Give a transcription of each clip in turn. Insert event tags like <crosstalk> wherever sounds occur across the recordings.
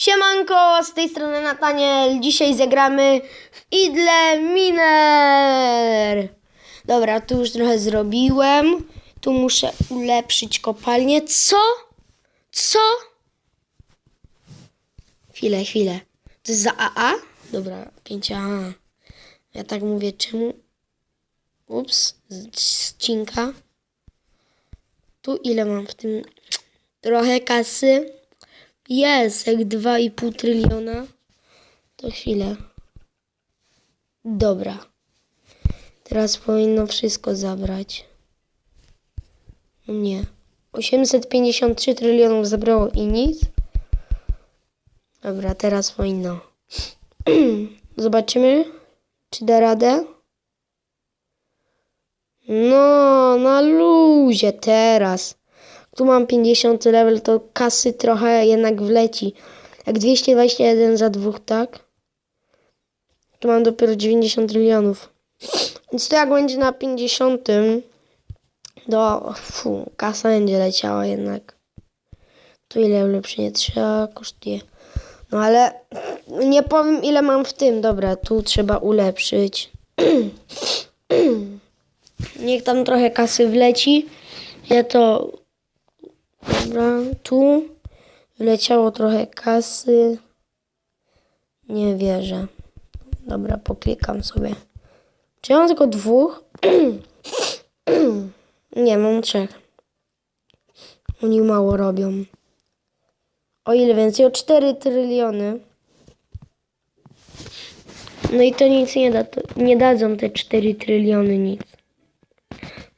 Siemanko, z tej strony Nataniel. Dzisiaj zagramy w Idle Miner. Dobra, tu już trochę zrobiłem. Tu muszę ulepszyć kopalnię. Co? Co? Chwilę, chwilę. To jest za AA? Dobra, 5AA. Ja tak mówię, czemu? Ups, ścinka. Tu ile mam w tym? Trochę kasy. Jest, jak 2,5 tryliona. To chwilę. Dobra. Teraz powinno wszystko zabrać. Nie. 853 trylionów zabrało i nic. Dobra, teraz powinno. <clears throat> Zobaczymy, czy da radę. No, na luzie teraz. Tu mam 50 level, to kasy trochę jednak wleci. Jak 221 za dwóch, tak? Tu mam dopiero 90 trilionów. Więc to jak będzie na 50, to fu, kasa będzie leciała jednak. Tu ile ulepszenie trzeba, kosztuje. No ale nie powiem ile mam w tym. Dobra, tu trzeba ulepszyć. <clears throat> Niech tam trochę kasy wleci. Ja to Dobra, tu wleciało trochę kasy. Nie wierzę. Dobra, poklikam sobie. Czy ja mam tylko dwóch? <clears throat> Nie, mam trzech. Oni mało robią. O ile więcej? O 4 tryliony. No i to nic nie da. Nie dadzą te 4 tryliony nic.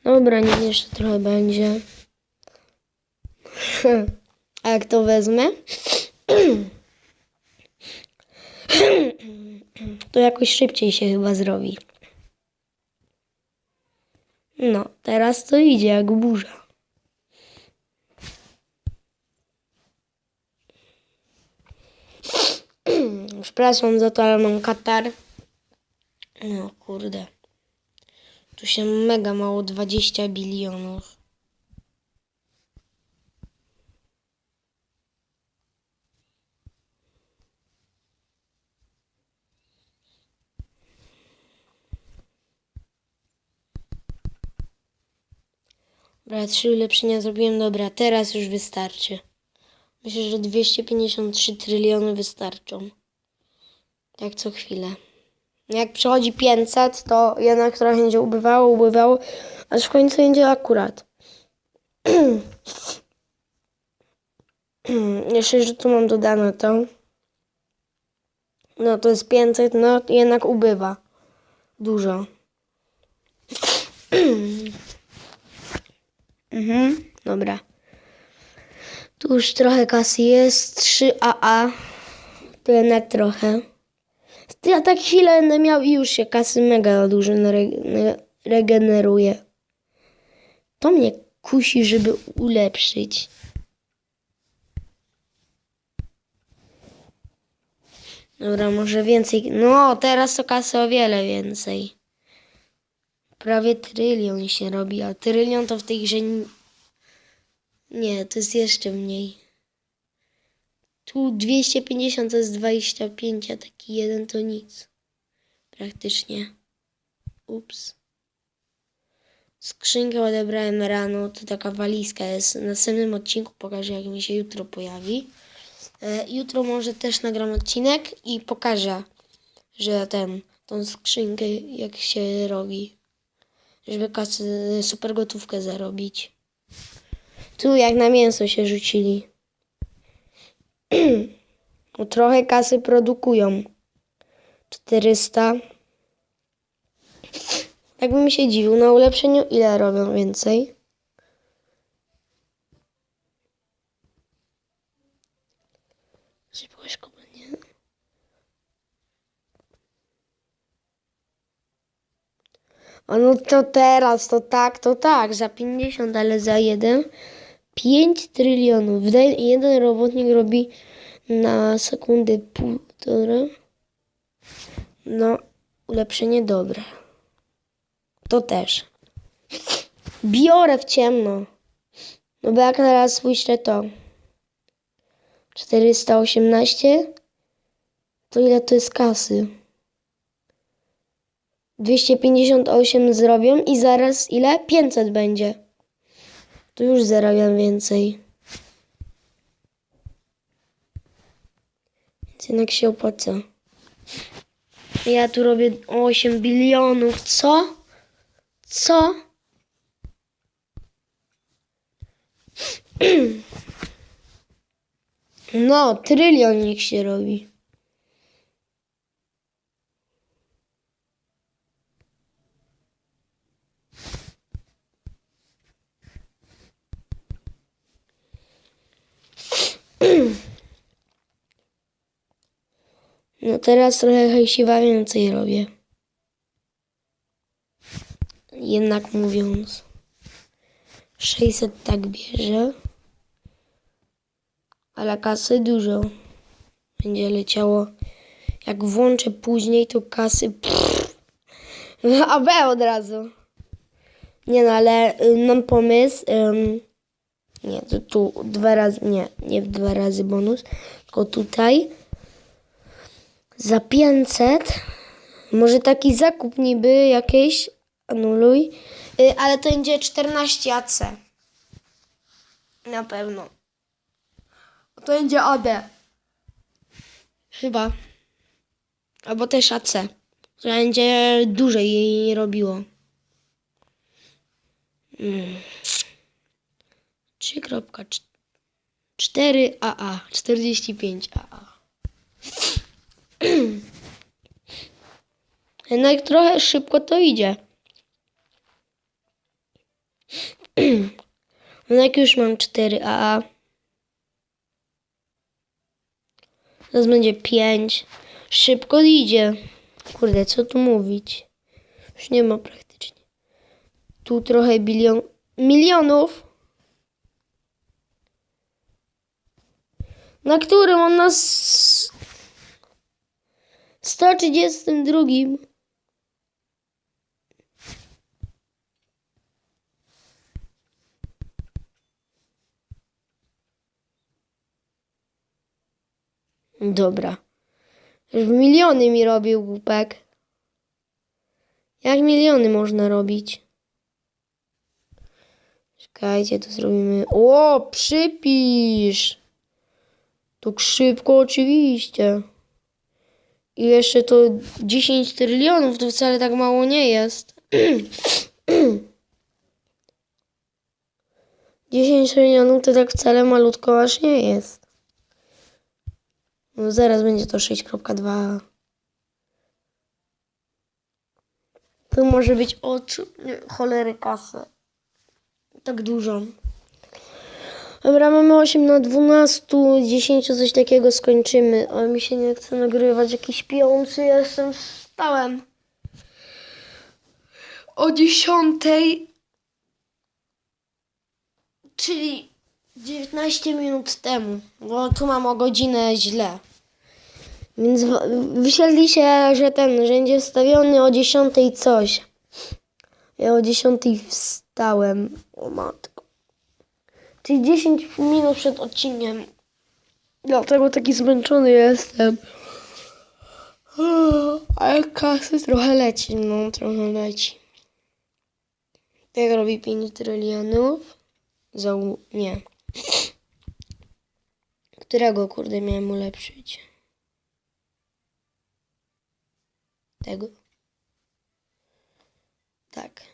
Dobra, niech jeszcze trochę będzie. A jak to wezmę, to jakoś szybciej się chyba zrobi. No, teraz to idzie jak burza. Przepraszam za to, ale mam katar. No kurde. Tu się mega mało 20 bilionów. Dobra, trzy ulepszenia zrobiłem. Dobra, teraz już wystarczy. Myślę, że 253 tryliony wystarczą. Tak co chwilę. Jak przychodzi 500, to jednak trochę będzie ubywało, ubywało, aż w końcu będzie akurat. <clears throat> Jeszcze, że tu mam dodane to. No to jest 500, no jednak ubywa. Dużo. <clears throat> Mhm, dobra. Tu już trochę kasy jest. 3AA. To jednak trochę. Ja tak chwilę będę miał i już się kasy mega dużo regeneruje. To mnie kusi, żeby ulepszyć. Dobra, może więcej. No, teraz to kasy o wiele więcej. Prawie trylion się robi, a trylion to w tej grze... Nie, to jest jeszcze mniej. Tu 250 to jest 25, a taki jeden to nic. Praktycznie. Ups. Skrzynkę odebrałem rano, to taka walizka jest. W następnym odcinku pokażę, jak mi się jutro pojawi. E, jutro może też nagram odcinek i pokażę, że ten, tą skrzynkę, jak się robi żeby kasy, super gotówkę zarobić. Tu jak na mięso się rzucili. <clears throat> No, Trochę kasy produkują. 400. Tak bym się dziwił. Na ulepszeniu ile robią więcej? A no to teraz, to tak, to tak, za 50, ale za jeden 5 trylionów. Jeden robotnik robi na sekundę półtora. No, ulepszenie dobre. To też. Biorę w ciemno. No bo jak teraz słyszę to. 418. To ile to jest kasy? 258 zrobią i zaraz ile? 500 będzie. To już zarabiam więcej. Więc jednak się opłaca. Ja tu robię 8 bilionów. Co? Co? <clears throat> No, trylion niech się robi. No teraz trochę hejsiwa więcej robię. Jednak mówiąc. 600 tak bierze. Ale kasy dużo. Będzie leciało. Jak włączę później, to kasy. A B od razu. Nie no, ale y, mam pomysł. nie, to tu dwa razy. Nie, nie dwa razy bonus. Tylko tutaj. Za 500. Może taki zakup niby jakieś. Anuluj. Y, ale to będzie 14 AC. Na pewno. To będzie AD. Chyba. Albo też AC. To będzie dłużej jej robiło. Mm. 3.4 AA. 45 AA. <clears throat> Jednak trochę szybko to idzie. <clears throat> Jednak już mam 4 AA. Teraz będzie 5. Szybko idzie. Kurde, co tu mówić? Już nie ma praktycznie. Tu trochę bilion... Milionów? Na którym on nas... 132. Dobra. Już miliony mi robił głupek. Jak miliony można robić? Czekajcie, to zrobimy. O, przypisz! Tak szybko, oczywiście. I jeszcze to 10 trylionów, to wcale tak mało nie jest. <clears throat> 10 trylionów to tak wcale malutko aż nie jest. No zaraz będzie to 6.2. To może być od cholery kasy. Tak dużo. Dobra, mamy 8 na 12, 10 coś takiego skończymy. Ale mi się nie chce nagrywać, jakiś śpiący jestem, wstałem. O 10. Czyli 19 minut temu, bo tu mam o godzinę źle. Więc w- wyświetli się, że ten, że będzie wstawiony o 10 coś. Ja o 10 wstałem. O matko. Czyli 10 minut przed odcinkiem. Dlatego taki zmęczony jestem. Ale kasy trochę leci, no trochę leci. Tak robi 5 trylionów. Zau... nie. Którego kurde miałem ulepszyć? Tego? Tak.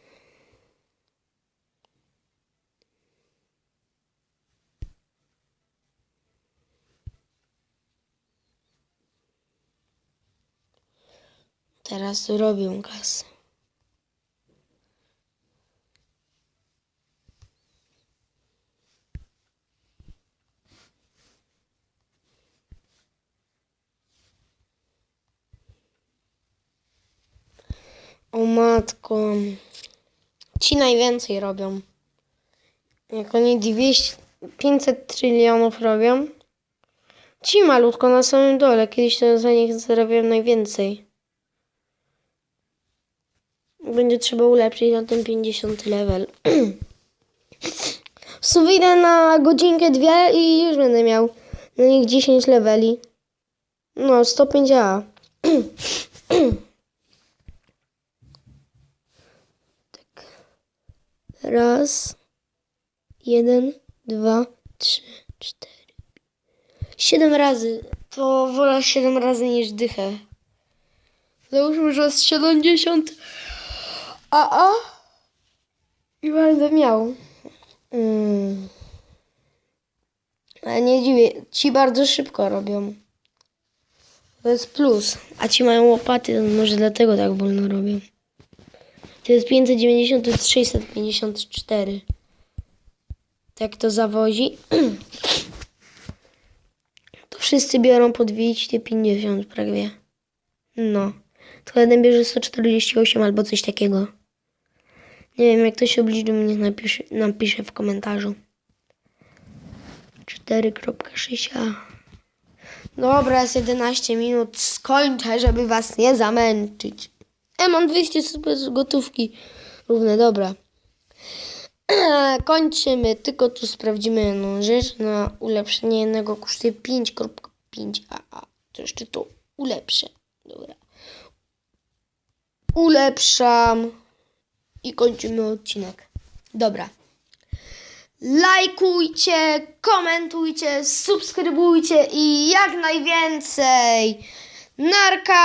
Teraz robię kasę. O matko. Ci najwięcej robią. Jak oni 200, 500 trylionów robią. Ci malutko na samym dole. Kiedyś to za nich zarabiałem najwięcej. Będzie trzeba ulepszyć na ten 50 level. <clears throat> W sumie wyjdę na godzinkę, dwie i już będę miał No i 10 leveli. No, stopień działa. <clears throat> tak. Raz. Jeden, dwa, trzy, cztery. Siedem razy. To wolę siedem razy niż dychę. Załóżmy, że jest 70. A, a. I będę miał. Mm. Ale nie dziwię, ci bardzo szybko robią. To jest plus. A ci mają łopaty, może dlatego tak wolno robią. To jest 590, to jest 654. Tak to zawozi. <clears throat> To wszyscy biorą po 250 prawie. No. To jeden bierze 148 albo coś takiego. Nie wiem, jak to się obliczy, niech napisze, napisze w komentarzu. 4.6a. Dobra, jest 11 minut. Skończę, żeby was nie zamęczyć. E, mam 200 super gotówki. Równe, dobra. <clears throat> Kończymy, tylko tu sprawdzimy jedną rzecz. Na ulepszenie jednego kosztuje 5.5 AA. To jeszcze to ulepszę. Dobra. Ulepszam. I kończymy odcinek. Dobra. Lajkujcie, komentujcie, subskrybujcie i jak najwięcej. Narka!